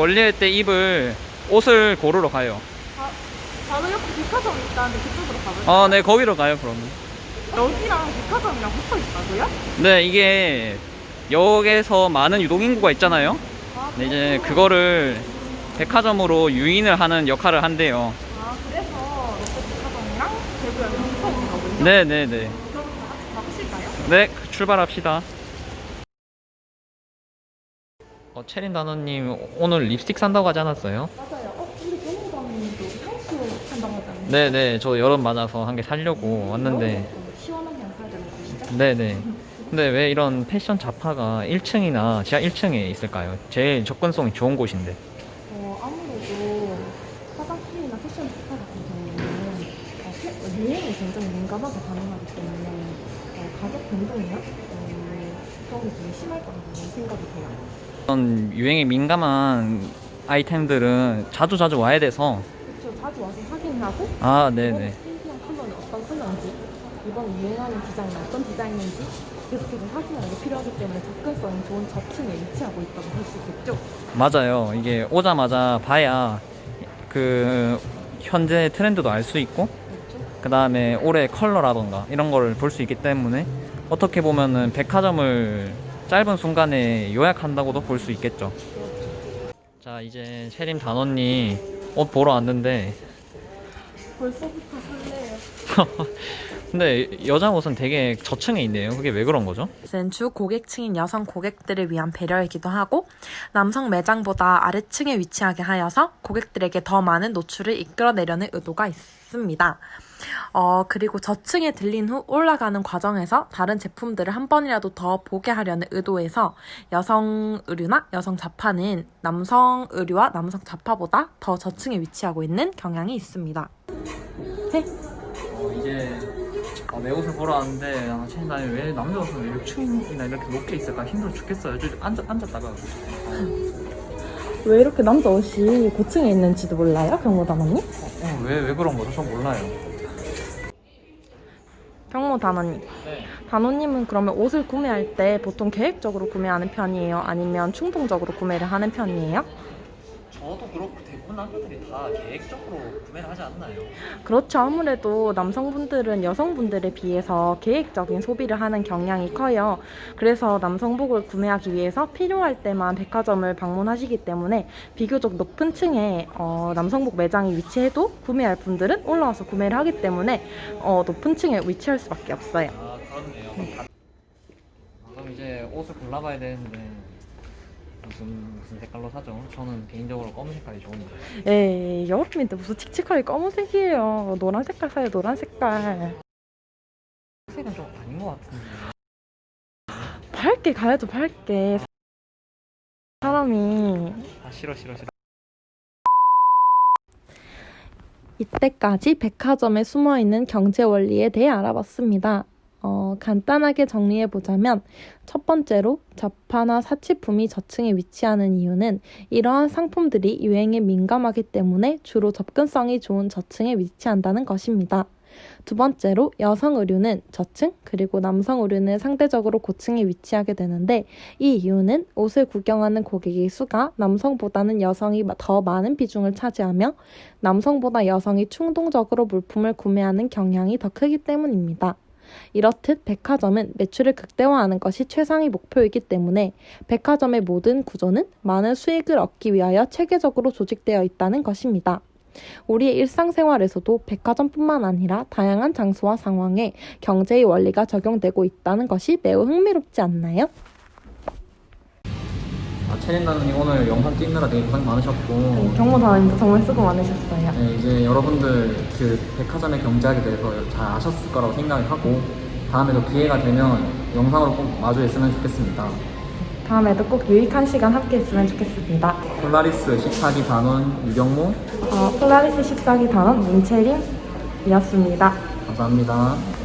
원리할 때 입을 옷을 고르러 가요. 아, 바로 옆에 백화점이 있다는데 그쪽으로 가볼까요? 아, 네, 거기로 가요, 그러면. 여기랑 백화점이랑 붙어 있다고요? 네, 이게 역에서 많은 유동인구가 있잖아요. 아, 네, 이제 그거를 백화점으로 유인을 하는 역할을 한대요. 아, 그래서 롯데 백화점이랑 대구역이 붙어 있는 거군요? 네, 네, 네. 그럼 다 같이 가보실까요? 네, 출발합시다. 어, 체린 단원님 오늘 립스틱 산다고 하지 않았어요? 맞아요. 어, 우리 변호사님도 향수 한다고 하지 않나요? 네, 네. 저 여름 맞아서 한개 사려고 왔는데. 어, 시원한 향 사야 되는 곳이죠? 네, 네. 근데 왜 이런 패션 잡화가 1층이나 지하 1층에 있을까요? 제일 접근성이 좋은 곳인데. 어, 아무래도 화장품이나 패션 스타 같은 경우는 어, 패- 유행이 굉장히 민감하게 반응하기 때문에 어, 가격 변동이나 어, 그런 게 되게 심할 거라고 생각이 돼요. 이런 유행에 민감한 아이템들은 자주 자주 와야 돼서. 그렇죠. 자주 와서 확인하고 아, 네, 이번 네. 트렌디한 컬러는 어떤 컬러인지 이번 유행하는 디자인은 어떤 디자인인지 계속해서 확인하는 게 필요하기 때문에 접근성이 좋은 저층에 위치하고 있다고 볼 수 있겠죠. 맞아요. 이게 오자마자 봐야 그 현재 트렌드도 알 수 있고 그렇죠? 그 다음에 올해 컬러라던가 이런 걸볼수 있기 때문에 어떻게 보면은 백화점을 짧은 순간에 요약한다고도 볼 수 있겠죠. 자 이제 체림 단원님 옷 보러 왔는데 벌써부터 설레요. 근데 여자 옷은 되게 저층에 있네요. 그게 왜 그런 거죠? 주 고객층인 여성 고객들을 위한 배려이기도 하고 남성 매장보다 아래층에 위치하게 하여서 고객들에게 더 많은 노출을 이끌어내려는 의도가 있습니다. 어, 그리고 저층에 들린 후 올라가는 과정에서 다른 제품들을 한 번이라도 더 보게 하려는 의도에서 여성 의류나 여성 자파는 남성 의류와 남성 자파보다 더 저층에 위치하고 있는 경향이 있습니다. 어, 이제 아, 내 옷을 보러 왔는데 아, 체림 단원님 왜 남자 옷은 왜 6층이나 이렇게 높게 있을까 힘들어 죽겠어요. 저 앉아, 앉았다가 왜 이렇게 남자 옷이 고층에 있는지도 몰라요, 경호단원님? 어, 왜, 왜 그런 거죠? 전 몰라요. 경모 단원님. 네. 단원님은 그러면 옷을 구매할 때 보통 계획적으로 구매하는 편이에요? 아니면 충동적으로 구매를 하는 편이에요? 저도 그렇고 대부분 남자들이 다 계획적으로 구매를 하지 않나요? 그렇죠. 아무래도 남성분들은 여성분들에 비해서 계획적인 소비를 하는 경향이 커요. 그래서 남성복을 구매하기 위해서 필요할 때만 백화점을 방문하시기 때문에 비교적 높은 층에 어, 남성복 매장이 위치해도 구매할 분들은 올라와서 구매를 하기 때문에 어, 높은 층에 위치할 수밖에 없어요. 아 그렇네요. 다- 아, 그럼 이제 옷을 골라봐야 되는데 무슨 무슨 색깔로 사죠? 저는 개인적으로 검은 색깔이 좋은데. 에이, 여름인데 무슨 칙칙하게 검은색이에요. 노란 색깔 사요, 노란 색깔. 색은 좀 아닌 것 같은데. 밝게 가야죠, 밝게. 사람이 아 싫어 싫어 싫어. 이때까지 백화점에 숨어 있는 경제 원리에 대해 알아봤습니다. 어, 간단하게 정리해 보자면 첫 번째로 자파나 사치품이 저층에 위치하는 이유는 이러한 상품들이 유행에 민감하기 때문에 주로 접근성이 좋은 저층에 위치한다는 것입니다. 두 번째로 여성 의류는 저층 그리고 남성 의류는 상대적으로 고층에 위치하게 되는데 이 이유는 옷을 구경하는 고객의 수가 남성보다는 여성이 더 많은 비중을 차지하며 남성보다 여성이 충동적으로 물품을 구매하는 경향이 더 크기 때문입니다. 이렇듯 백화점은 매출을 극대화하는 것이 최상의 목표이기 때문에 백화점의 모든 구조는 많은 수익을 얻기 위하여 체계적으로 조직되어 있다는 것입니다. 우리의 일상생활에서도 백화점뿐만 아니라 다양한 장소와 상황에 경제의 원리가 적용되고 있다는 것이 매우 흥미롭지 않나요? 아 체린 나는 오늘 영상 찍느라 되게 고생 많으셨고. 네, 경모사님도 정말 수고 많으셨어요. 네, 이제 여러분들 그 백화점의 경제학에 대해서 잘 아셨을 거라고 생각을 하고 다음에도 기회가 되면 영상으로 꼭 마주했으면 좋겠습니다. 다음에도 꼭 유익한 시간 함께 했으면 좋겠습니다. 폴라리스 14기 단원 유경모 어, 폴라리스 14기 단원 문채림이었습니다. 감사합니다.